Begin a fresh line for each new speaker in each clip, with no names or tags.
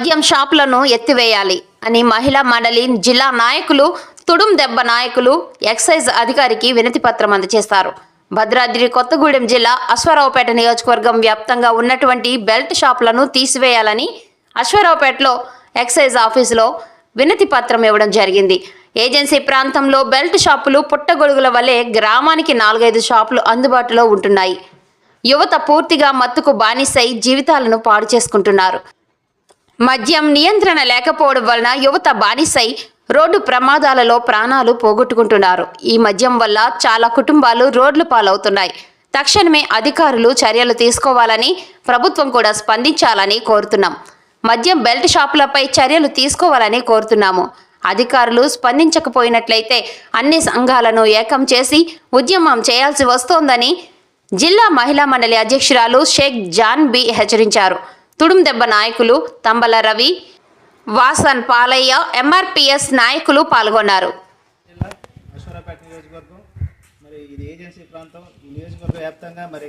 మద్యం షాపులను ఎత్తివేయాలి అని మహిళా మండలి జిల్లా నాయకులు తుడుం దెబ్బ నాయకులు ఎక్సైజ్ అధికారికి వినతి పత్రం అందజేస్తారు. భద్రాద్రి కొత్తగూడెం జిల్లా అశ్వారావుపేట నియోజకవర్గం వ్యాప్తంగా ఉన్నటువంటి బెల్ట్ షాపులను తీసివేయాలని అశ్వారావుపేటలో ఎక్సైజ్ ఆఫీసులో వినతి పత్రం ఇవ్వడం జరిగింది. ఏజెన్సీ ప్రాంతంలో బెల్ట్ షాపులు పుట్టగొడుగుల వలె గ్రామానికి నాలుగైదు షాపులు అందుబాటులో ఉంటున్నాయి. యువత పూర్తిగా మత్తుకు బానిసై జీవితాలను పాడు చేసుకుంటున్నారు. మద్యం నియంత్రణ లేకపోవడం వలన యువత బానిసై రోడ్డు ప్రమాదాలలో ప్రాణాలు పోగొట్టుకుంటున్నారు. ఈ మద్యం వల్ల చాలా కుటుంబాలు రోడ్లు పాలవుతున్నాయి. తక్షణమే అధికారులు చర్యలు తీసుకోవాలని ప్రభుత్వం కూడా స్పందించాలని కోరుతున్నాం. మద్యం బెల్ట్ షాపులపై చర్యలు తీసుకోవాలని కోరుతున్నాము. అధికారులు స్పందించకపోయినట్లయితే అన్ని సంఘాలను ఏకం చేసి ఉద్యమం చేయాల్సి వస్తోందని జిల్లా మహిళా మండలి అధ్యక్షురాలు షేక్ జాన్ బి హెచ్చరించారు. తుడుందెబ్బ నాయకులు తంబల రవి వాసన్ పాలయ్య ఎంఆర్పిఎస్ నాయకులు పాల్గొన్నారు.
జిల్లా మరి ఇది ఏజెన్సీ ప్రాంతం. ఈ నియోజకవర్గ వ్యాప్తంగా మరి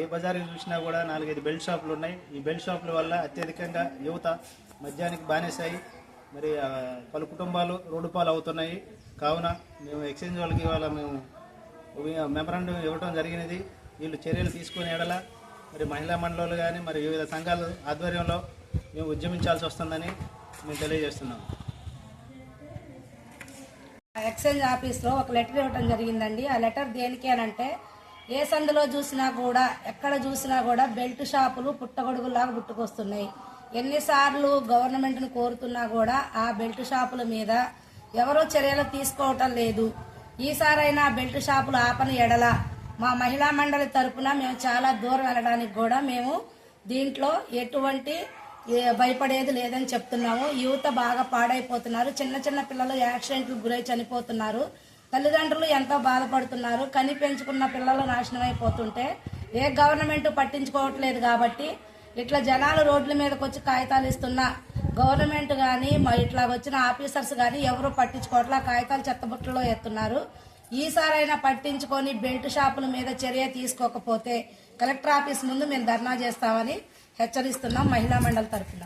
ఏ బజారు చూసినా కూడా నాలుగైదు బెల్ట్ షాపులు ఉన్నాయి. ఈ బెల్ట్ షాపుల వల్ల అత్యధికంగా యువత మద్యానికి బానేసాయి మరి పలు కుటుంబాలు రోడ్డు పాలు అవుతున్నాయి కావున మేము ఎక్స్చేంజ్ వాళ్ళకి ఇవాళ మేము మెమరాండం ఇవ్వడం జరిగినది. వీళ్ళు చర్యలు తీసుకునే ఎడల మరి మహిళా మండలాలు కానీ మరి వివిధ సంఘాల ఆధ్వర్యంలో మేము ఉద్యమించాల్సి వస్తుందని మేము తెలియజేస్తున్నాం.
ఎక్స్చేంజ్ ఆఫీస్లో ఒక లెటర్ ఇవ్వడం జరిగిందండి. ఆ లెటర్ దేనికి అని అంటే ఏ సందులో చూసినా కూడా ఎక్కడ చూసినా కూడా బెల్ట్ షాపులు పుట్టగొడుగులాగా పుట్టుకొస్తున్నాయి. ఎన్నిసార్లు గవర్నమెంట్ను కోరుతున్నా కూడా ఆ బెల్ట్ షాపుల మీద ఎవరో చర్యలు తీసుకోవటం లేదు. ఈసారైనా బెల్ట్ షాపులు ఆపని ఎడల మా మహిళా మండలి తరపున మేము చాలా దూరం వెళ్ళడానికి కూడా మేము దీంట్లో ఎటువంటి భయపడేది లేదని చెప్తున్నాము. యువత బాగా పాడైపోతున్నారు. చిన్న చిన్న పిల్లలు యాక్సిడెంట్లు గురై చనిపోతున్నారు. తల్లిదండ్రులు ఎంతో బాధపడుతున్నారు. కని పెంచుకున్న పిల్లలు నాశనం అయిపోతుంటే ఏ గవర్నమెంట్ పట్టించుకోవట్లేదు కాబట్టి ఇట్లా జనాలు రోడ్ల మీదకి వచ్చి కాగితాలు ఇస్తున్నా. గవర్నమెంట్ కానీ ఇట్లా వచ్చిన ఆఫీసర్స్ కానీ ఎవరు పట్టించుకోవట్లా. కాగితాలు చెత్తబుట్టలో ఎత్తున్నారు. ఈసారైనా పట్టించుకొని బెల్ట్ షాపుల మీద చర్య తీసుకోకపోతే కలెక్టర్ ఆఫీస్ ముందు మేము ధర్నా చేస్తామని హెచ్చరిస్తున్నాం మహిళా మండలి తరఫున.